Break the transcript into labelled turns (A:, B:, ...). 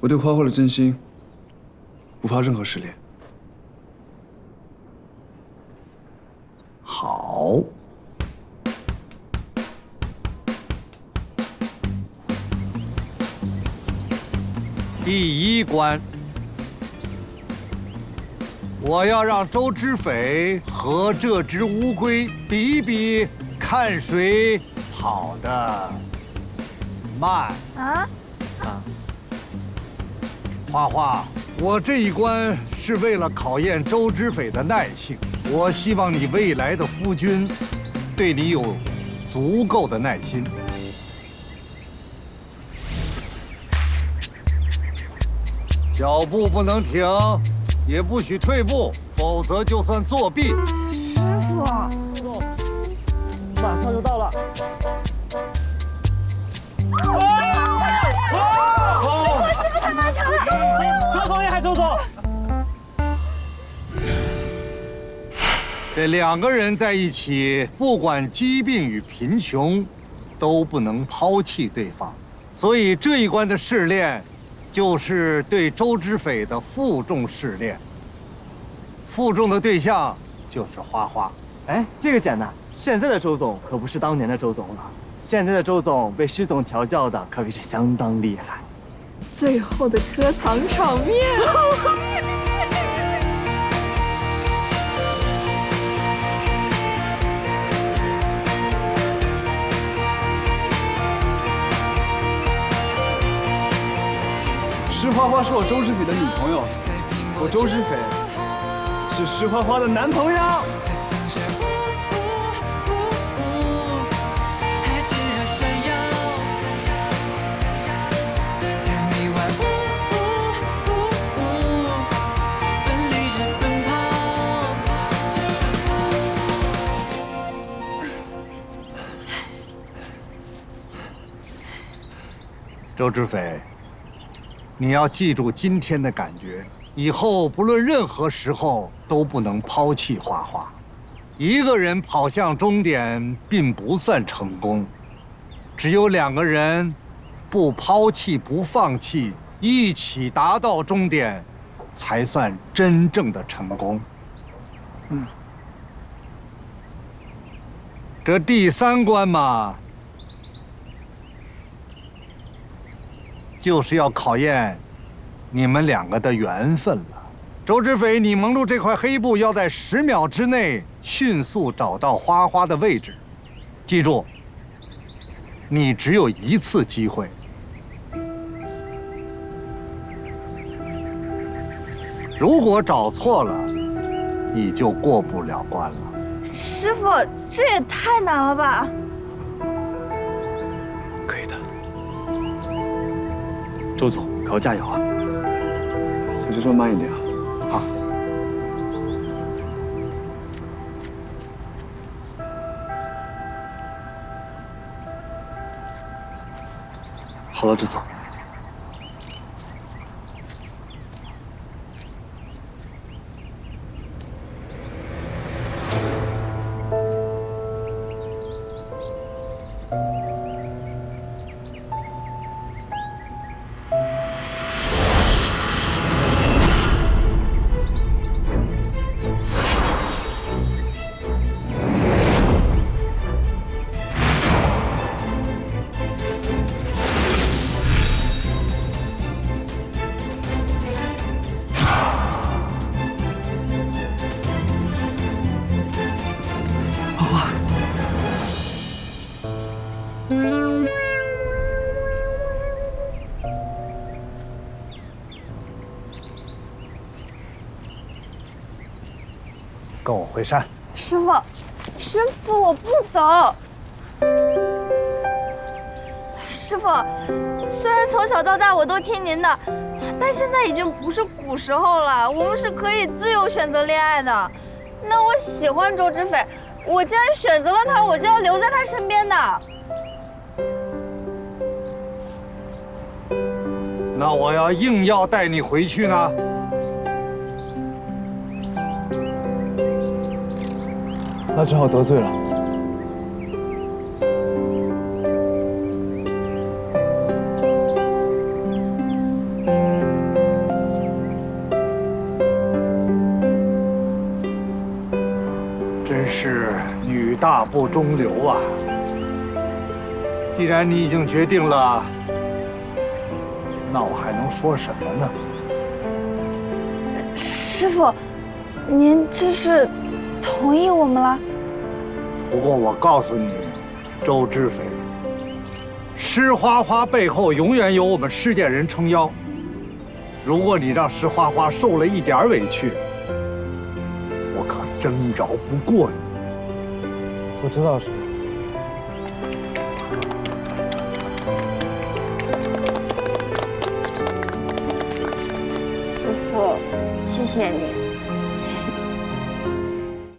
A: 我对花花的真心，不怕任何试炼。
B: 好。第一关，我要让周知斐和这只乌龟比一比，看谁跑得慢。啊？啊？花花，我这一关是为了考验周知斐的耐性。我希望你未来的夫君，对你有足够的耐心。脚步不能停，也不许退步，否则就算作弊。
C: 师傅，
D: 马上就到了。
B: 这两个人在一起，不管疾病与贫穷，都不能抛弃对方。所以这一关的试炼。就是对周知斐的负重试炼。负重的对象就是花花。
D: 哎，这个简单。现在的周总可不是当年的周总了。现在的周总被施总调教的可谓是相当厉害。
C: 最后的磕糖场面。
A: 花花是我周知斐的女朋友，我周知斐是石花花的男朋友。
B: 周知斐。你要记住今天的感觉，以后不论任何时候都不能抛弃画画。一个人跑向终点并不算成功，只有两个人不抛弃、不放弃，一起达到终点，才算真正的成功。嗯，这第三关嘛。就是要考验你们两个的缘分了。周志斐，你蒙住这块黑布，要在十秒之内迅速找到花花的位置。记住，你只有一次机会。如果找错了，你就过不了关了。
C: 师傅，这也太难了吧！
D: 周总，可要加油啊！
A: 小车车慢一点啊！
D: 好。好了，周总。
B: 跟我回山，
C: 师傅，师傅，我不走。师傅，虽然从小到大我都听您的，但现在已经不是古时候了，我们是可以自由选择恋爱的。那我喜欢周知斐，我既然选择了他，我就要留在他身边的。
B: 那我要硬要带你回去呢？
A: 那只好得罪了。
B: 真是女大不中留啊既然你已经决定了那我还能说什么呢
C: 师傅您这是同意我们了？
B: 不过我告诉你，周知飞，施花花背后永远有我们施家人撑腰。如果你让施花花受了一点委屈，我可真饶不过你。
D: 我知道是。
C: 师傅，谢谢你。